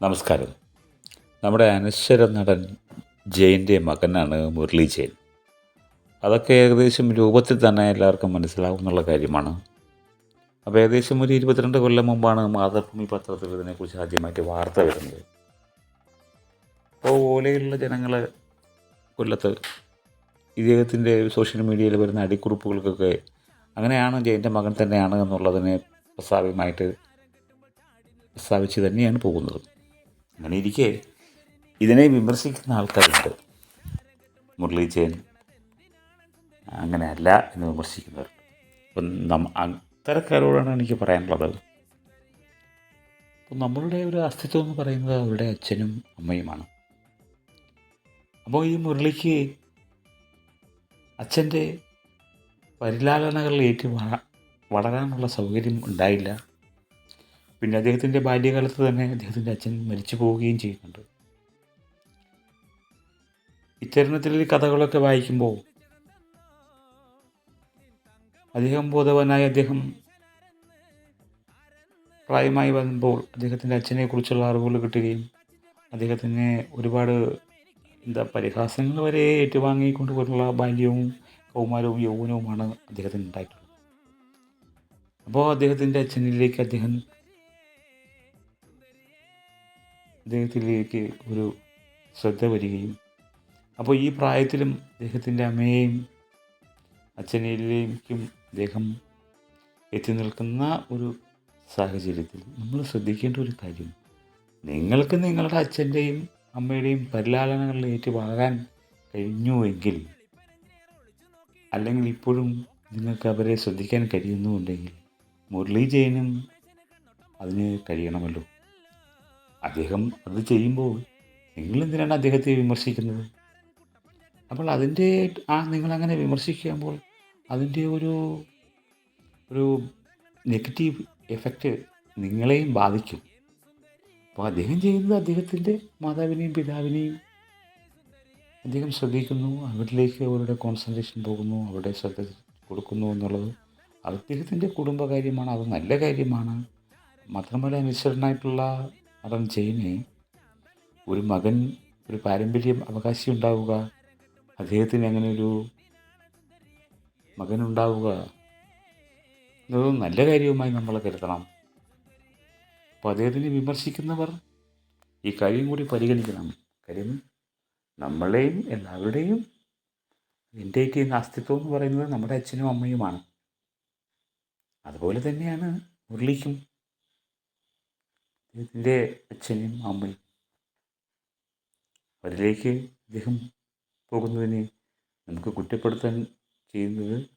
നമസ്കാരം. നമ്മുടെ അനശ്വര നടൻ ജയന്റെ മകനാണ് മുരളി ജയൻ. അതൊക്കെ ഏകദേശം രൂപത്തിൽ തന്നെ എല്ലാവർക്കും മനസ്സിലാവുന്നുള്ള കാര്യമാണ്. അപ്പോൾ ഏകദേശം ഒരു ഇരുപത്തിരണ്ട് കൊല്ലം മുമ്പാണ് മാതൃഭൂമി പത്രത്തിൽ ഇതിനെക്കുറിച്ച് ആദ്യമായിട്ട് വാർത്ത വരുന്നത്. അപ്പോൾ ഓലയിലുള്ള ജനങ്ങൾ കൊല്ലത്ത് ഇദ്ദേഹത്തിന്റെ സോഷ്യൽ മീഡിയയിൽ വരുന്ന അടിക്കുറിപ്പുകൾക്കൊക്കെ അങ്ങനെയാണ് ജയന്റെ മകൻ തന്നെയാണ് എന്നുള്ളതിനെ പ്രസ്താവ്യമായിട്ട് പ്രസ്താവിച്ച് തന്നെയാണ് പോകുന്നത്. അങ്ങനെ ഇരിക്കെ ഇതിനെ വിമർശിക്കുന്ന ആൾക്കാരുണ്ട്. മുരളി ജയൻ അങ്ങനെയല്ല എന്ന് വിമർശിക്കുന്നവർ. അപ്പം നമ്മ അത്തരക്കാരോടാണ് എനിക്ക് പറയാനുള്ളത്. അപ്പം നമ്മളുടെ ഒരു അസ്തിത്വം എന്ന് പറയുന്നത് അവരുടെ അച്ഛനും അമ്മയുമാണ്. അപ്പോൾ ഈ മുരളിക്ക് അച്ഛന്റെ പരിലാലനകളിൽ ഏറ്റു വളരാനുള്ള സൗകര്യം ഉണ്ടായില്ല. പിന്നെ അദ്ദേഹത്തിന്റെ ബാല്യകാലത്ത് തന്നെ അദ്ദേഹത്തിന്റെ അച്ഛൻ മരിച്ചു പോവുകയും ചെയ്യുന്നുണ്ട്. ഇത്തരുണത്തിൽ കഥകളൊക്കെ വായിക്കുമ്പോൾ അദ്ദേഹം ബോധവാനായി അദ്ദേഹം പ്രായമായി വരുമ്പോൾ അദ്ദേഹത്തിന്റെ അച്ഛനെക്കുറിച്ചുള്ള അറിവുകൾ കിട്ടുകയും അദ്ദേഹത്തിന് ഒരുപാട് എന്താ പരിഹാസങ്ങൾ വരെ ഏറ്റുവാങ്ങിക്കൊണ്ട് പോലുള്ള ബാല്യവും കൗമാരവും യൗവനവുമാണ് അദ്ദേഹത്തിന് ഉണ്ടായിട്ടുള്ളത്. അപ്പോൾ അദ്ദേഹത്തിന്റെ അച്ഛനിലേക്ക് അദ്ദേഹം അദ്ദേഹത്തിലേക്ക് ഒരു ശ്രദ്ധ വരികയും അപ്പോൾ ഈ പ്രായത്തിലും അദ്ദേഹത്തിന്റെ അമ്മയെയും അച്ഛനിലേക്കും അദ്ദേഹം എത്തി നിൽക്കുന്ന ഒരു സാഹചര്യത്തിൽ നമ്മൾ ശ്രദ്ധിക്കേണ്ട ഒരു കാര്യം നിങ്ങൾക്ക് നിങ്ങളുടെ അച്ഛന്റെയും അമ്മയുടെയും പരിലാലനങ്ങളിൽ ഏറ്റു ഏറ്റുവാകാൻ കഴിഞ്ഞുവെങ്കിൽ അല്ലെങ്കിൽ ഇപ്പോഴും നിങ്ങൾക്ക് അവരെ ശ്രദ്ധിക്കാൻ കഴിയുന്നുണ്ടെങ്കിൽ മുരളി ജയനും അതിന് കഴിയണമല്ലോ. അദ്ദേഹം അത് ചെയ്യുമ്പോൾ നിങ്ങൾ എന്തിനാണ് അദ്ദേഹത്തെ വിമർശിക്കുന്നത്? അപ്പോൾ അതിന്റെ ആ നിങ്ങളങ്ങനെ വിമർശിക്കുമ്പോൾ അതിന്റെ ഒരു ഒരു നെഗറ്റീവ് എഫക്റ്റ് നിങ്ങളെയും ബാധിക്കും. അപ്പോൾ അദ്ദേഹം ചെയ്യുന്നത് അദ്ദേഹത്തിന്റെ മാതാവിനെയും പിതാവിനെയും അദ്ദേഹം ശ്രദ്ധിക്കുന്നു. അവരിലേക്ക് അവരുടെ കോൺസെൻട്രേഷൻ പോകുന്നു. അവരുടെ ശ്രദ്ധ കൊടുക്കുന്നു എന്നുള്ളത് അദ്ദേഹത്തിന്റെ കുടുംബകാര്യമാണ്. അത് നല്ല കാര്യമാണ്. മാത്രമല്ല നിശ്ചലനായിട്ടുള്ള നടൻ ജെയിന് ഒരു മകൻ ഒരു പാരമ്പര്യം അവകാശി ഉണ്ടാവുക അദ്ദേഹത്തിന് അങ്ങനെ ഒരു മകനുണ്ടാവുക എന്നത് നല്ല കാര്യവുമായി നമ്മൾ കരുതണം. അപ്പോൾ അദ്ദേഹത്തിനെ വിമർശിക്കുന്നവർ ഈ കാര്യം കൂടി പരിഗണിക്കണം. കാര്യം നമ്മളെയും എല്ലാവരുടെയും എന്റെയൊക്കെ അസ്തിത്വം എന്ന് പറയുന്നത് നമ്മുടെ അച്ഛനും അമ്മയുമാണ്. അതുപോലെ തന്നെയാണ് മുരളിക്കും. അദ്ദേഹത്തിന്റെ അച്ഛനും അമ്മയും അവരിലേക്ക് അദ്ദേഹം പോകുന്നതിനെ നമുക്ക് കുറ്റപ്പെടുത്താൻ ചെയ്യുന്നത്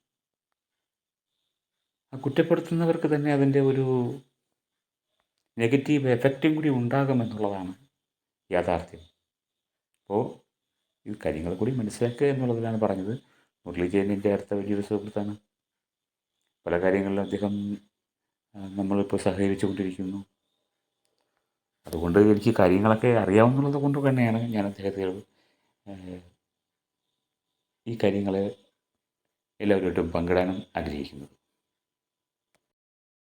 ആ കുറ്റപ്പെടുത്തുന്നവർക്ക് തന്നെ അതിന്റെ ഒരു നെഗറ്റീവ് എഫക്റ്റും കൂടി ഉണ്ടാകുമെന്നുള്ളതാണ് യാഥാർത്ഥ്യം. അപ്പോൾ ഈ കാര്യങ്ങൾ കൂടി മനസ്സിലാക്കുക എന്നുള്ളതിലാണ് പറഞ്ഞത്. മുരളി ജയനിന്റെ അടുത്ത വലിയൊരു സുഹൃത്താണ്. പല കാര്യങ്ങളിലും അദ്ദേഹം നമ്മളിപ്പോൾ സഹകരിച്ചു കൊണ്ടിരിക്കുന്നു അതുകൊണ്ട് എനിക്ക് കാര്യങ്ങളൊക്കെ അറിയാവുന്നത് കൊണ്ട് തന്നെയാണ് ഞാൻ അദ്ദേഹത്തോട് ഈ കാര്യങ്ങൾ എല്ലാവരുമായിട്ടും പങ്കിടാനും ആഗ്രഹിക്കുന്നത്.